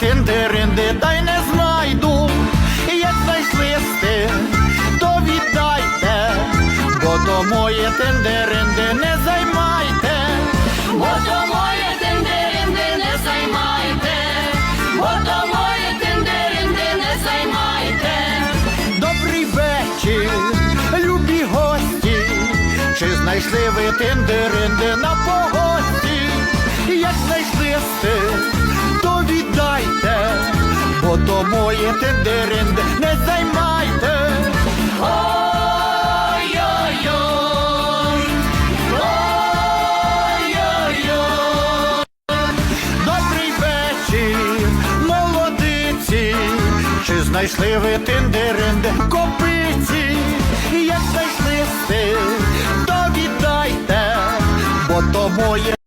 тиндеринди, дай не знайду. Як знайшли сти, то віддайте, бо то моє тиндеринди не займайте. Бо то моє тендеринди не займайте, бо то моє тендеринди не займайте. Добрий вечір, любі гості. Чи знайшли ви тиндеринди на погості? Як знайшли сти, бо то моє тиндеринди не займайте. Ой-ой-ой, молодиці. Чи знайшли ви тиндеринди копиці? Як знайшли сти, то віддайте, бо то моє